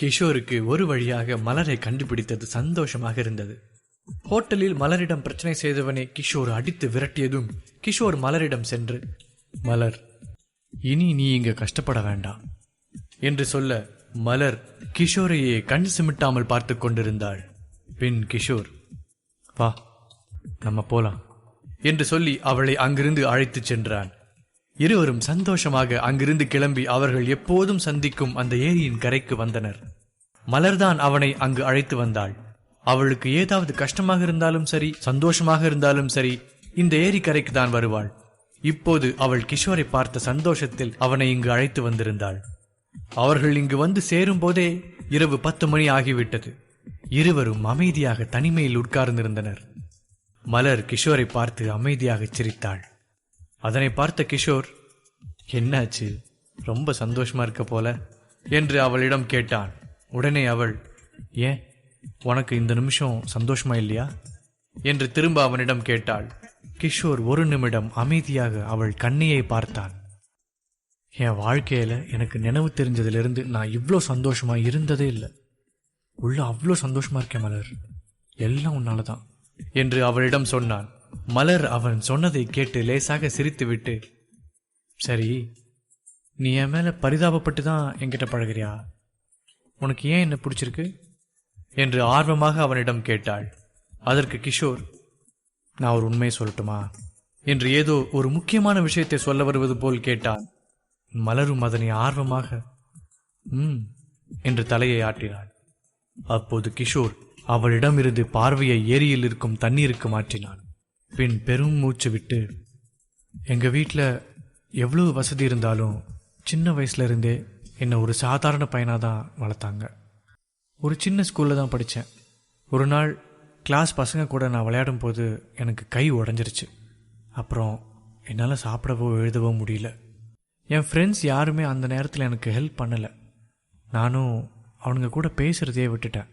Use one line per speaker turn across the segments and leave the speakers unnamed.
கிஷோருக்கு ஒரு வழியாக மலரை கண்டுபிடித்தது சந்தோஷமாக இருந்தது. ஹோட்டலில் மலரிடம் பிரச்சனை செய்தவனை கிஷோர் அடித்து விரட்டியதும் கிஷோர் மலரிடம் சென்று மலர் இனி நீ இங்க கஷ்டப்பட வேண்டாம் என்று சொல்ல மலர் கிஷோரையே கண் சிமிட்டாமல் பார்த்து கொண்டிருந்தாள். பின் கிஷோர் வா நம்ம போலாம். என்று சொல்லி அவளை அங்கிருந்து அழைத்துச் சென்றான். இருவரும் சந்தோஷமாக அங்கிருந்து கிளம்பி அவர்கள் எப்போதும் சந்திக்கும் அந்த ஏரியின் கரைக்கு வந்தனர். மலர்தான் அவனை அங்கு அழைத்து வந்தாள். அவளுக்கு ஏதாவது கஷ்டமாக இருந்தாலும் சரி சந்தோஷமாக இருந்தாலும் சரி இந்த ஏரி கரைக்கு தான் வருவாள். இப்போது அவள் கிஷோரை பார்த்த சந்தோஷத்தில் அவனை இங்கு அழைத்து வந்திருந்தாள். அவர்கள் இங்கு வந்து சேரும் போதே இரவு பத்து மணி ஆகிவிட்டது. இருவரும் அமைதியாக தனிமையில் உட்கார்ந்திருந்தனர். மலர் கிஷோரை பார்த்து அமைதியாக சிரித்தாள். அதனை பார்த்த கிஷோர் என்னாச்சு? ரொம்ப சந்தோஷமா இருக்க போல? என்று அவளிடம் கேட்டான். உடனே அவள் ஏன்? உனக்கு இந்த நிமிஷம் சந்தோஷமா இல்லையா? என்று திரும்ப அவனிடம் கேட்டாள். கிஷோர் ஒரு நிமிடம் அமைதியாக அவள் கண்ணியை பார்த்தான். என் வாழ்க்கையில எனக்கு நினைவு தெரிஞ்சதிலிருந்து நான் இவ்வளோ சந்தோஷமா இருந்ததே இல்லை. உள்ள அவ்வளோ சந்தோஷமா இருக்கேன் மலர். எல்லாம் உன்னால தான் என்று அவளிடம் சொன்னான். மலர் அவன் சொன்னதை கேட்டு லேசாக சிரித்துவிட்டு சரி நீ என் மேல பரிதாபப்பட்டு தான் என்கிட்ட பழகுறியா? உனக்கு ஏன் என்ன பிடிச்சிருக்கு? என்று ஆர்வமாக அவனிடம் கேட்டாள். அதற்கு கிஷோர் நான் ஒரு உண்மையை சொல்லட்டுமா? என்று ஏதோ ஒரு முக்கியமான விஷயத்தை சொல்ல வருவது போல் கேட்டான். மலரும் அதனை ஆர்வமாக ம் என்று தலையை ஆட்டினாள். அப்போது கிஷோர் அவளிடமிருந்து பார்வையை ஏரியில் இருக்கும் தண்ணீருக்கு மாற்றினான். பின் பெரும் மூச்சு விட்டு எங்க வீட்டில் எவ்வளவு வசதி இருந்தாலும் சின்ன வயசுல இருந்தே என்னை ஒரு சாதாரண பையனாக தான் வளர்த்தாங்க. ஒரு சின்ன ஸ்கூலில் தான் படித்தேன் ஒரு நாள் கிளாஸ் பசங்க கூட நான் விளையாடும் போது எனக்கு கை உடஞ்சிருச்சு. அப்புறம் என்னால் சாப்பிடவோ எழுதவோ முடியல. என் ஃப்ரெண்ட்ஸ் யாருமே அந்த நேரத்தில் எனக்கு ஹெல்ப் பண்ணலை. நானும் அவனுங்க கூட பேசுகிறதையே விட்டுட்டேன்.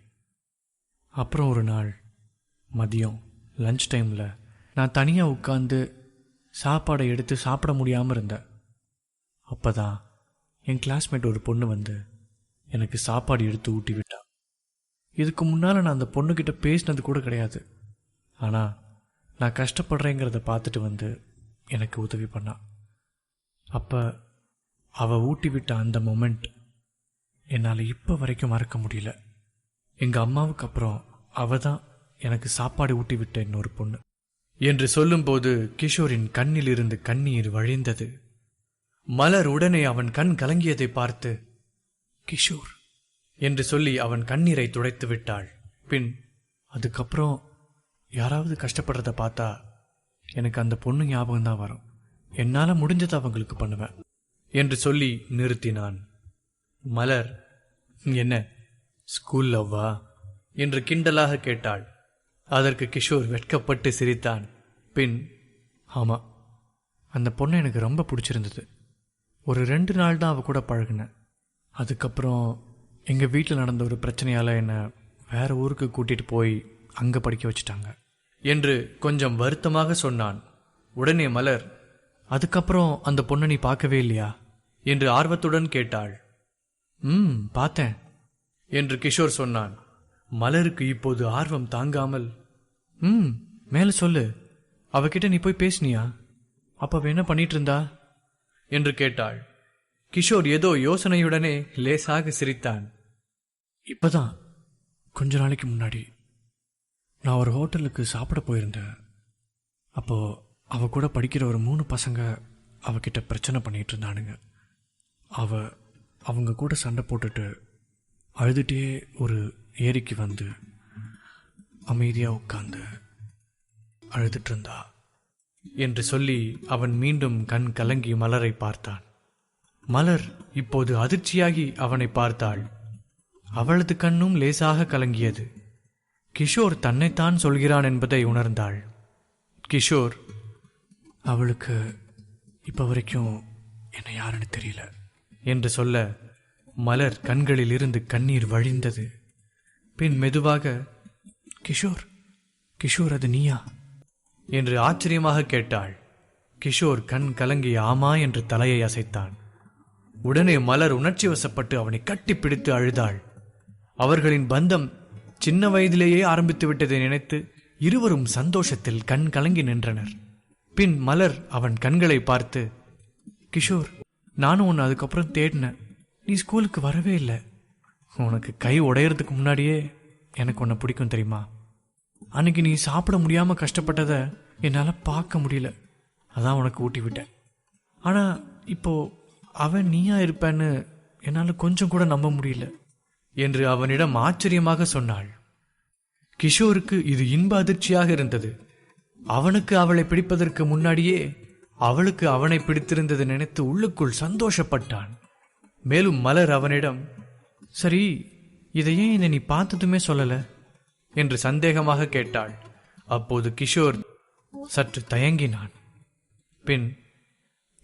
அப்புறம் ஒரு நாள் மதியம் லஞ்ச் டைமில் நான் தனியாக உட்காந்து சாப்பாடை எடுத்து சாப்பிட முடியாமல் இருந்தேன். அப்போ தான் என் கிளாஸ்மேட் ஒரு பொண்ணு வந்து எனக்கு சாப்பாடு எடுத்து ஊட்டி விட்டா. இதுக்கு முன்னால் நான் அந்த பொண்ணுக்கிட்ட பேசினது கூட கிடையாது. ஆனால் நான் கஷ்டப்படுறேங்கிறத பார்த்துட்டு வந்து எனக்கு உதவி பண்ணா. அப்போ அவள் ஊட்டி விட்ட அந்த மொமெண்ட் என்னால் இப்போ வரைக்கும் மறக்க முடியல. எங்கள் அம்மாவுக்கு அப்புறம் அவ தான் எனக்கு சாப்பாடு ஊட்டி விட்ட இன்னொரு பொண்ணு. என்று சொல்லும்போது கிஷோரின் கண்ணில் இருந்து கண்ணீர் வழிந்தது. மலர் உடனே அவன் கண் கலங்கியதை பார்த்து கிஷோர் என்று சொல்லி அவன் கண்ணீரை துடைத்து விட்டாள். பின் அதுக்கப்புறம் யாராவது கஷ்டப்படுறத பார்த்தா எனக்கு அந்த பொண்ணு ஞாபகம் தான் வரும். என்னால் முடிஞ்சதை அவங்களுக்கு பண்ணுவேன் என்று சொல்லி நிறுத்தினான். மலர் என்ன? ஸ்கூல் லவ்வா என்று கிண்டலாக கேட்டாள். அதற்கு கிஷோர் வெட்கப்பட்டு சிரித்தான். பின் ஆமா அந்த பொண்ணை எனக்கு ரொம்ப பிடிச்சிருந்தது. ஒரு ரெண்டு நாள் தான் அவ கூட பழகினேன் அதுக்கப்புறம் எங்கள் வீட்டில் நடந்த ஒரு பிரச்சனையால் என்னை வேற ஊருக்கு கூட்டிட்டு போய் அங்கே படிக்க வச்சுட்டாங்க என்று கொஞ்சம் வருத்தமாக சொன்னான். உடனே மலர் அதுக்கப்புறம் அந்த பொண்ணை நீ பார்க்கவே இல்லையா? என்று ஆர்வத்துடன் கேட்டாள். ம் பார்த்தேன். என்று கிஷோர் சொன்னான். மலருக்கு இப்போது ஆர்வம் தாங்காமல் ம் மேல சொல்லு. அவகிட்ட நீ போய் பேசுனியா? அப்ப அவ என்ன பண்ணிட்டு இருந்தா என்று கேட்டாள். கிஷோர் ஏதோ யோசனையுடனே லேசாக சிரித்தான். இப்பதான். கொஞ்ச நாளைக்கு முன்னாடி. நான் ஒரு ஹோட்டலுக்கு சாப்பிட போயிருந்தேன். அப்போ அவ கூட படிக்கிற ஒரு மூணு பசங்க அவகிட்ட பிரச்சனை பண்ணிட்டு இருந்தானுங்க. அவ அவங்க கூட சண்டை போட்டுட்டு அழுதுகிட்டே ஒரு ஏரிக்கு வந்து அமைதியாக உட்காந்து அழுதுட்டு இருந்தா என்று சொல்லி அவன் மீண்டும் கண் கலங்கி மலரை பார்த்தான். மலர் இப்போது அதிர்ச்சியாகி அவனை பார்த்தாள். அவளது கண்ணும் லேசாக கலங்கியது. கிஷோர் தன்னைத்தான் சொல்கிறான் என்பதை உணர்ந்தாள். கிஷோர் அவளுக்கு இப்போ வரைக்கும் என்னை யாருன்னு தெரியல என்று சொல்ல மலர் கண்களில் இருந்து கண்ணீர் வழிந்தது. பின் மெதுவாக கிஷோர் கிஷோர் அது நீயா? என்று ஆச்சரியமாக கேட்டாள். கிஷோர் கண் கலங்கி ஆமா என்று தலையை அசைத்தான். உடனே மலர் உணர்ச்சி வசப்பட்டு அவனை கட்டிப்பிடித்து அழுதாள். அவர்களின் பந்தம் சின்ன வயதிலேயே ஆரம்பித்து விட்டதை நினைத்து இருவரும் சந்தோஷத்தில் கண் கலங்கி நின்றனர். பின் மலர் அவன் கண்களை பார்த்து கிஷோர் நானும் உன்னை அதுக்கப்புறம் தேடினேன். நீ ஸ்கூலுக்கு வரவே இல்லை. உனக்கு கை உடையறதுக்கு முன்னாடியே எனக்கு உன்னை பிடிக்கும் தெரியுமா? அன்னைக்கு நீ சாப்பிட முடியாமல் கஷ்டப்பட்டதை என்னால் பார்க்க முடியல. அதான் உனக்கு ஊட்டி விட்டேன். ஆனால் இப்போ அவன் நீயா இருப்பேன்னு என்னால் கொஞ்சம் கூட நம்ப முடியல என்று அவனிடம் ஆச்சரியமாக சொன்னாள். கிஷோருக்கு இது இன்ப அதிர்ச்சியாக இருந்தது. அவனுக்கு அவளை பிடிப்பதற்கு முன்னாடியே அவளுக்கு அவனை பிடித்திருந்ததை நினைத்து உள்ளுக்குள் சந்தோஷப்பட்டான். மேலும் மலர் அவனிடம் சரி இதை ஏன் என்னை நீ பார்த்ததுமே சொல்லல? என்று சந்தேகமாக கேட்டாள். அப்போது கிஷோர் சற்று தயங்கினான். பின்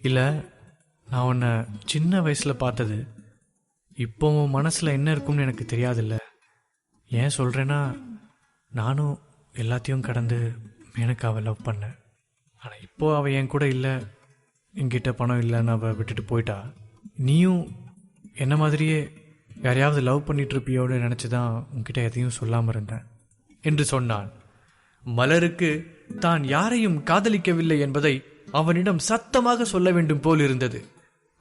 இல்ல நான் உன்னை சின்ன வயசுல பார்த்தது. இப்போ உன் மனசுல என்ன இருக்கும்னு எனக்கு தெரியாதுல்ல. ஏன் சொல்றேன்னா நானும் எல்லாத்தையும் கடந்து மேனக்காவை லவ் பண்ணேன் ஆனால் இப்போ அவள் என் கூட இல்லை. என்கிட்ட பணம் இல்லைன்னு அவ விட்டுட்டு போயிட்டா. நீயும் என்ன மாதிரியே யாரையாவது லவ் பண்ணிட்டு இருப்பியோடு நினைச்சுதான் உன்கிட்ட எதையும் சொல்லாமல் இருந்தேன். என்று சொன்னான். மலருக்கு தான் யாரையும் காதலிக்கவில்லை என்பதை அவனிடம் சத்தமாக சொல்ல வேண்டும் போல் இருந்தது.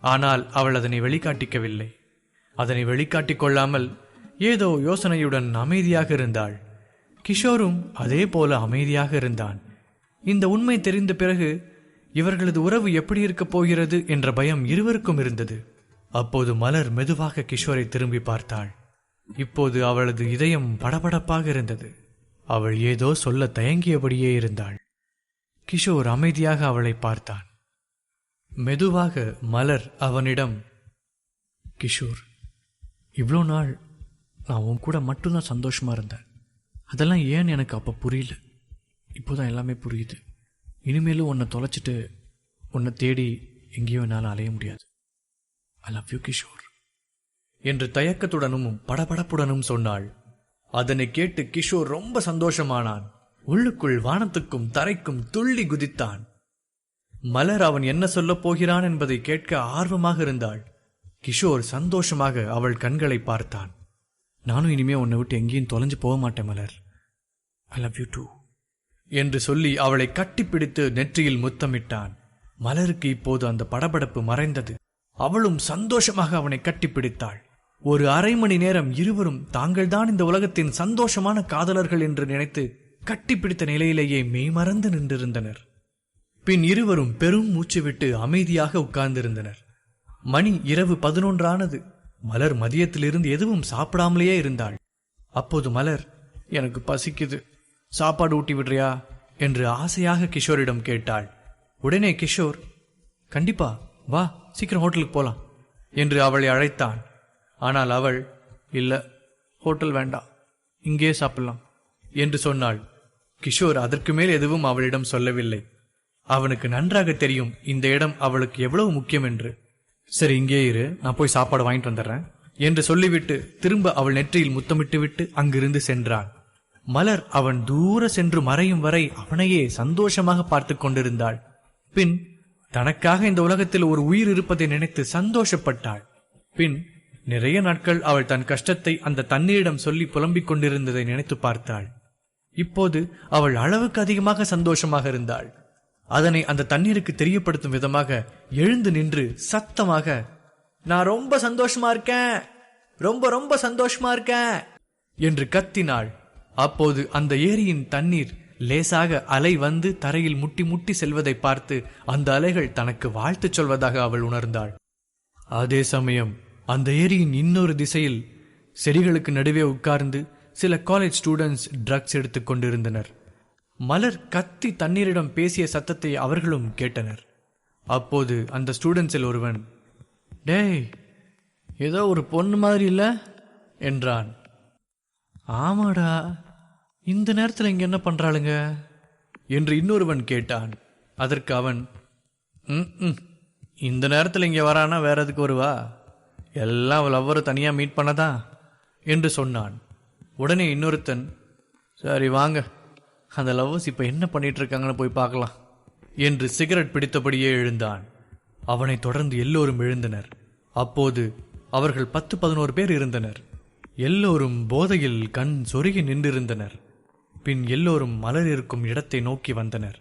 ஆனால் அவள் அதனை வெளிக்காட்டிக்கவில்லை. அதனை வெளிக்காட்டிக் கொள்ளாமல் ஏதோ யோசனையுடன் அமைதியாக இருந்தாள். கிஷோரும் அதே போல அமைதியாக இருந்தான். இந்த உண்மை தெரிந்த பிறகு இவர்களது உறவு எப்படி இருக்கப் போகிறது என்ற பயம் இருவருக்கும் இருந்தது. அப்போது மலர் மெதுவாக கிஷோரை திரும்பி பார்த்தாள். இப்போது அவளது இதயம் படபடப்பாக இருந்தது. அவள் ஏதோ சொல்ல தயங்கியபடியே இருந்தாள். கிஷோர் அமைதியாக அவளை பார்த்தான். மெதுவாக மலர் அவனிடம் கிஷோர் இவ்வளோ நாள் நான் உன் கூட மட்டும்தான் சந்தோஷமா இருந்தேன். அதெல்லாம் ஏன் எனக்கு அப்போ புரியல? இப்போதான் எல்லாமே புரியுது. இனிமேலும் உன்னை தொலைச்சிட்டு உன்னை தேடி எங்கேயும் என்னால் அலைய முடியாது. ஐ லவ் யூ கிஷோர் என்று தயக்கத்துடனும் படபடப்புடனும் சொன்னாள். அதனை கேட்டு கிஷோர் ரொம்ப சந்தோஷமானான். உள்ளுக்குள் வானத்துக்கும் தரைக்கும் துள்ளி குதித்தான். மலர் அவன் என்ன சொல்லப் போகிறான் என்பதை கேட்க ஆர்வமாக இருந்தாள். கிஷோர் சந்தோஷமாக அவள் கண்களை பார்த்தான். நானும் இனிமே உன்னை விட்டு எங்கேயும் தொலைஞ்சு போக மாட்டேன் Malar. I love you too என்று சொல்லி அவளை கட்டிப்பிடித்து நெற்றியில் முத்தமிட்டான். மலருக்கு இப்போது அந்த படபடப்பு மறைந்தது. அவளும் சந்தோஷமாக அவனை கட்டிப்பிடித்தாள். ஒரு அரை மணி நேரம் இருவரும் தாங்கள்தான் இந்த உலகத்தின் சந்தோஷமான காதலர்கள் என்று நினைத்து கட்டிப்பிடித்த நிலையிலேயே மெய்மறந்து நின்றிருந்தனர். பின் இருவரும் பெரும் மூச்சு விட்டு அமைதியாக உட்கார்ந்திருந்தனர். மணி இரவு பதினொன்றானது. மலர் மதியத்திலிருந்து எதுவும் சாப்பிடாமலேயே இருந்தாள். அப்போது மலர் எனக்கு பசிக்குது. சாப்பாடு ஊட்டி விடுறியா? என்று ஆசையாக கிஷோரிடம் கேட்டாள். உடனே கிஷோர் கண்டிப்பா வா சீக்கிரம் ஹோட்டலுக்கு போகலாம் என்று அவளை அழைத்தான். ஆனால் அவள் இல்லை ஹோட்டல் வேண்டாம் இங்கே சாப்பிடலாம் என்று சொன்னாள். கிஷோர் அதற்கு மேல் எதுவும் அவளிடம் சொல்லவில்லை. அவனுக்கு நன்றாக தெரியும் இந்த இடம் அவளுக்கு எவ்வளவு முக்கியம் என்று. சரி இங்கே இரு நான் போய் சாப்பாடு வாங்கிட்டு வந்துடுறேன் என்று சொல்லிவிட்டு திரும்ப அவள் நெற்றியில் முத்தமிட்டு விட்டு அங்கிருந்து சென்றான். மலர் அவன் தூர சென்று மறையும் வரை அவனையே சந்தோஷமாக பார்த்து கொண்டிருந்தாள். பின் தனக்காக இந்த உலகத்தில் ஒரு உயிர் இருப்பதை நினைத்து சந்தோஷப்பட்டாள். பின் நிறைய நாட்கள் அவள் தன் கஷ்டத்தை அந்த தண்ணீரிடம் சொல்லி புலம்பிக் கொண்டிருந்ததை நினைத்து பார்த்தாள். இப்போது அவள் அளவுக்கு அதிகமாக சந்தோஷமாக இருந்தாள். அதனை அந்த தண்ணீருக்கு தெரியப்படுத்தும் விதமாக எழுந்து நின்று சத்தமாக நான் ரொம்ப சந்தோஷமா இருக்கேன். ரொம்ப ரொம்ப சந்தோஷமா இருக்கேன். என்று கத்தினாள். அப்போது அந்த ஏரியின் தண்ணீர் லேசாக அலை வந்து தரையில் முட்டி முட்டி செல்வதை பார்த்து அந்த அலைகள் தனக்கு வாழ்த்துச் சொல்வதாக அவள் உணர்ந்தாள். அதே சமயம் அந்த ஏரியின் இன்னொரு திசையில் செடிகளுக்கு நடுவே உட்கார்ந்து சில காலேஜ் ஸ்டூடெண்ட்ஸ் ட்ரக்ஸ் எடுத்துக் கொண்டிருந்தனர். மலர் கத்தி தண்ணீரிடம் பேசிய சத்தத்தை அவர்களும் கேட்டனர். அப்போது அந்த ஸ்டூடெண்ட்ஸில் ஒருவன் டேய் ஏதோ ஒரு பொண்ணு மாதிரி இல்லை? என்றான். ஆமாடா இந்த நேரத்தில் இங்கே என்ன பண்ணுறாளுங்க என்று இன்னொருவன் கேட்டான். அதற்கு அவன் "ம், ம் இந்த நேரத்தில் இங்கே வரானா வேற எதுக்கு வருவா? எல்லாம் லவ்வரும் தனியாக மீட் பண்ணதா? என்று சொன்னான். உடனே இன்னொருத்தன் சரி வாங்க. அந்த லவ்வர்ஸ் இப்போ என்ன பண்ணிட்டு இருக்காங்கன்னு போய் பார்க்கலாம். என்று சிகரெட் பிடித்தபடியே எழுந்தான். அவனைத் தொடர்ந்து எல்லோரும் எழுந்தனர். அப்போது அவர்கள் பத்து பதினோரு பேர் இருந்தனர். எல்லோரும் போதையில் கண் சொருகி நின்றிருந்தனர். பின் எல்லோரும் மலர் இருக்கும் இடத்தை நோக்கி வந்தனர்.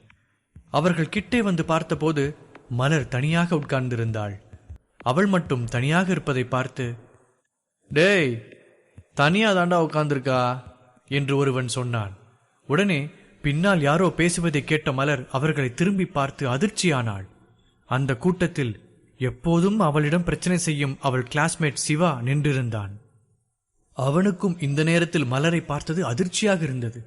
அவர்கள் கிட்டே வந்து பார்த்தபோது மலர் தனியாக உட்கார்ந்திருந்தாள். அவள் மட்டும் தனியாக இருப்பதை பார்த்து டேய் தனியா தாண்டா உட்கார்ந்திருக்கா? என்று ஒருவன் சொன்னான். உடனே பின்னால் யாரோ பேசுவதை கேட்ட மலர் அவர்களை திரும்பி பார்த்து அதிர்ச்சியானாள். அந்த கூட்டத்தில் எப்போதும் அவளிடம் பிரச்சனை செய்யும் அவள் கிளாஸ்மேட் சிவா நின்றிருந்தான். அவனுக்கும் இந்த நேரத்தில் மலரை பார்த்தது அதிர்ச்சியாக இருந்தது.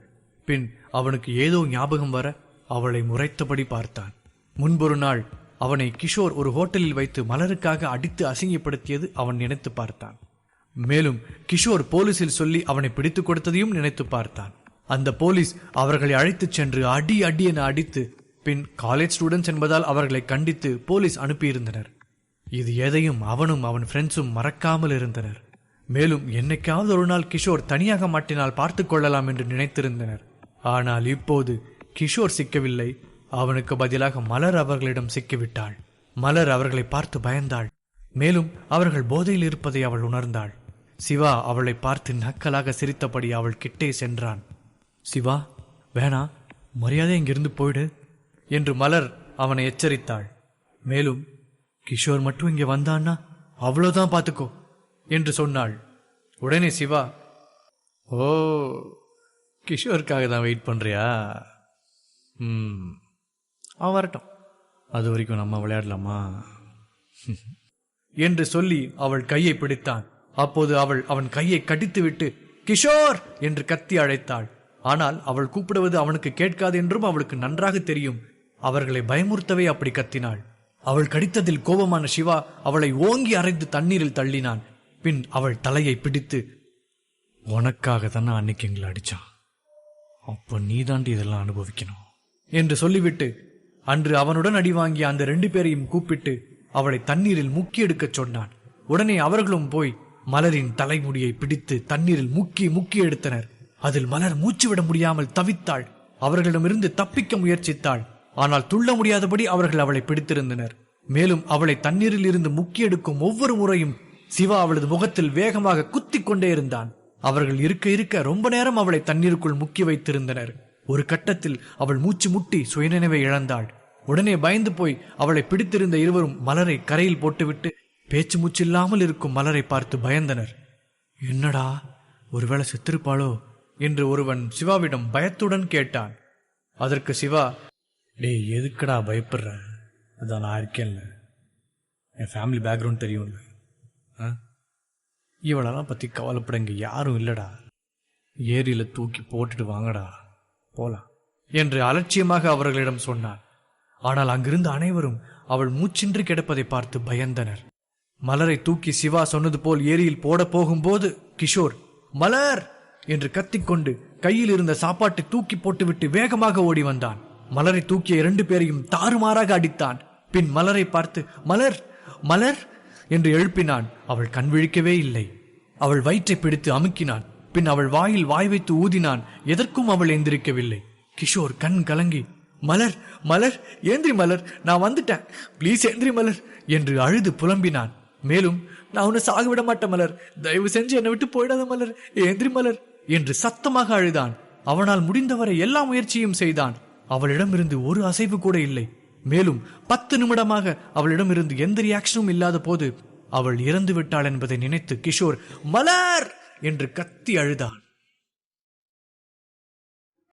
பின் அவனுக்கு ஏதோ ஞாபகம் வர அவளை முறைத்தபடி பார்த்தான். முன்பொரு நாள் அவனை கிஷோர் ஒரு ஹோட்டலில் வைத்து மலருக்காக அடித்து அசிங்கப்படுத்தியது அவன் நினைத்து பார்த்தான். மேலும் கிஷோர் போலீசில் சொல்லி அவனை பிடித்துக் கொடுத்ததையும் நினைத்து பார்த்தான். அந்த போலீஸ் அவர்களை அழைத்துச் சென்று அடி அடி என அடித்து பின் காலேஜ் ஸ்டூடெண்ட்ஸ் என்பதால் அவர்களை கண்டித்து போலீஸ் அனுப்பியிருந்தனர். இது எதையும் அவனும் அவன் ஃப்ரெண்ட்ஸும் மறக்காமல் இருந்தனர். மேலும் என்னைக்காவது ஒரு நாள் கிஷோர் தனியாக மாட்டினால் பார்த்துக் கொள்ளலாம் என்று நினைத்திருந்தனர். ஆனால் இப்போது கிஷோர் சிக்கவில்லை. அவனுக்கு பதிலாக மலர் அவர்களிடம் சிக்கிவிட்டாள். மலர் அவர்களை பார்த்து பயந்தாள். மேலும் அவர்கள் போதையில் இருப்பதை அவள் உணர்ந்தாள். சிவா அவளை பார்த்து நக்கலாக சிரித்தபடி அவள் கிட்டே சென்றான். சிவா வேணா மரியாதை இங்கிருந்து போயிடு என்று மலர் அவனை எச்சரித்தாள். மேலும் கிஷோர் மட்டும் இங்கே வந்தான்னா அவ்வளோதான் பார்த்துக்கோ என்று சொன்னாள். உடனே சிவா ஓ கிஷோருக்காக தான் வெயிட் பண்றியா? ம். அவன் வரட்டும். அது வரைக்கும் நம்ம விளையாடலாமா? என்று சொல்லி அவள் கையை பிடித்தான். அப்போது அவள் அவன் கையை கடித்துவிட்டு கிஷோர்! என்று கத்தி அழைத்தாள். ஆனால் அவள் கூப்பிடுவது அவனுக்கு கேட்காது என்றும் அவளுக்கு நன்றாக தெரியும். அவர்களை பயமுறுத்தவே அப்படி கத்தினாள். அவள் கடித்ததில் கோபமான சிவா அவளை ஓங்கி அரைந்து தண்ணீரில் தள்ளினான். பின் அவள் தலையை பிடித்து உனக்காக தானே அன்னைக்கு எங்களை அடிச்சான். அப்போ நீ தாண்டி இதெல்லாம் அனுபவிக்கணும். என்று சொல்லிவிட்டு அன்று அவனுடன் அடி வாங்கிய அந்த ரெண்டு பேரையும் கூப்பிட்டு அவளை தண்ணீரில் முக்கி எடுக்கச் சொன்னான். உடனே அவர்களும் போய் மலரின் தலைமுடியை பிடித்து தண்ணீரில் முக்கி முக்கி எடுத்தனர். அதில் மலர் மூச்சு விட முடியாமல் தவித்தாள். அவர்களிடமிருந்து தப்பிக்க முயற்சித்தாள். ஆனால் துள்ள முடியாதபடி அவர்கள் அவளை பிடித்திருந்தனர். மேலும் அவளை தண்ணீரில் இருந்து முக்கி எடுக்கும் ஒவ்வொரு முறையும் சிவா அவளது முகத்தில் வேகமாக குத்திக் கொண்டே இருந்தான். அவர்கள் இருக்க இருக்க ரொம்ப நேரம் அவளை தண்ணீருக்குள் முக்கி வைத்திருந்தனர். ஒரு கட்டத்தில் அவள் மூச்சு முட்டி சுயநினைவை இழந்தாள். உடனே பயந்து போய் அவளை பிடித்திருந்த இருவரும் மலரை கரையில் போட்டுவிட்டு பேச்சு மூச்சில்லாமல் இருக்கும் மலரை பார்த்து பயந்தனர். என்னடா ஒருவேளை செத்திருப்பாளோ? என்று ஒருவன் சிவாவிடம் பயத்துடன் கேட்டான். அதற்கு சிவா டேய் எதுக்குடா பயப்படுற? அதான் நான் இருக்கேன்ல. என் ஃபேமிலி பேக்ரவுண்ட் தெரியும்ல. ஆ? இவளெல்லாம் பற்றி கவலைப்படுங்க யாரும் இல்லைடா. ஏரியில் தூக்கி போட்டுட்டு வாங்கடா போலாம் என்று அலட்சியமாக அவர்களிடம் சொன்னான். ஆனால் அங்கிருந்த அனைவரும் அவள் மூச்சின்றி கிடப்பதை பார்த்து பயந்தனர். மலரை தூக்கி சிவா சொன்னது போல் ஏரியில் போட போகும்போது கிஷோர் மலர்! என்று கத்திக்கொண்டு கையில் இருந்த சாப்பாட்டை தூக்கி போட்டுவிட்டு வேகமாக ஓடி வந்தான். மலரை தூக்கிய இரண்டு பேரையும் தாறுமாறாக அடித்தான். பின் மலரை பார்த்து மலர் மலர்! என்று எழுப்பினான். அவள் கண் விழிக்கவே இல்லை. அவள் வயிற்றை பிடித்து அமுக்கினான். பின் அவள் வாயில் வாய் வைத்து ஊதினான். எதற்கும் அவள் எந்திரிக்கவில்லை. கிஷோர் கண் கலங்கி மலர் மலர் ஏந்திரி மலர் நான் வந்துட்டேன். ப்ளீஸ் ஏந்திரி மலர் என்று அழுது புலம்பினான். மேலும் நான் உன்னை சாக விட மாட்டேன் மலர். தயவு செஞ்சு என்னை விட்டு போயிடாத மலர். ஏந்திரி மலர் என்று சத்தமாக அழுதான். அவனால் முடிந்தவரை எல்லா முயற்சியும் செய்தான். அவளிடமிருந்து ஒரு அசைவு கூட இல்லை. மேலும் பத்து நிமிடமாக அவளிடமிருந்து எந்த ரியாக்ஷனும் இல்லாத போது அவள் இறந்து விட்டாள் என்பதை நினைத்து கிஷோர் மலர்! என்று கத்தி அழுதான்